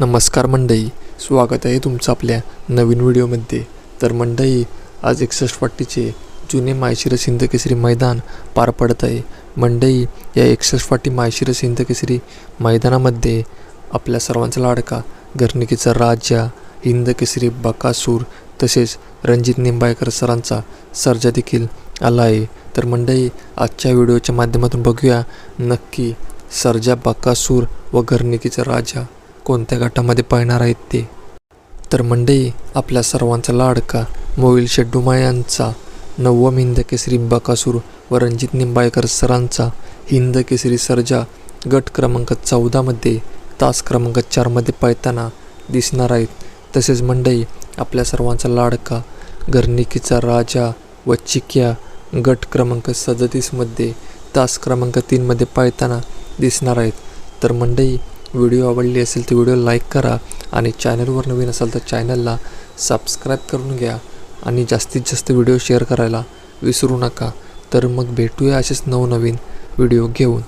नमस्कार मंडई स्वागत आहे तुमचं आपल्या नवीन व्हिडिओमध्ये. तर मंडई आज एकसष्ट फाटीचे जुने मायशिरस हिंद मैदान पार पडत आहे. मंडई या एकसष्ट फाटी मायशिरस हिंद मैदानामध्ये आपल्या सर्वांचा लाडका घरनिकीचा राजा हिंदकेसरी बकासूर तसेच रणजित निंबाळकर सरांचा सर्जा देखील आला आहे. तर मंडई आजच्या व्हिडिओच्या माध्यमातून बघूया नक्की सर्जा बकासूर व घरनिकीचा राजा कोणत्या गटामध्ये पळणार आहेत ते? तर मंडई आपल्या सर्वांचा लाडका मोविल शेड्डुमा यांचा नवम हिंद केसरी बकासूर व रणजित निंबाळकर सरांचा हिंद केसरी सर्जा गट क्रमांक चौदामध्ये तास क्रमांक चारमध्ये पळताना दिसणार आहेत. तसेच मंडई आपल्या सर्वांचा लाडका घरनिकीचा राजा व चिक्या गट क्रमांक सदतीसमध्ये तास क्रमांक तीनमध्ये पळताना दिसणार आहेत. तर मंडई व्हिडिओ आवडली असेल तर व्हिडिओ लाईक करा आणि चॅनलवर नवीन असाल तर चॅनलला सबस्क्राईब करून घ्या आणि जास्तीत जास्त व्हिडिओ शेअर करायला विसरू नका. तर मग भेटूया असेच नवनवीन व्हिडिओ घेऊन.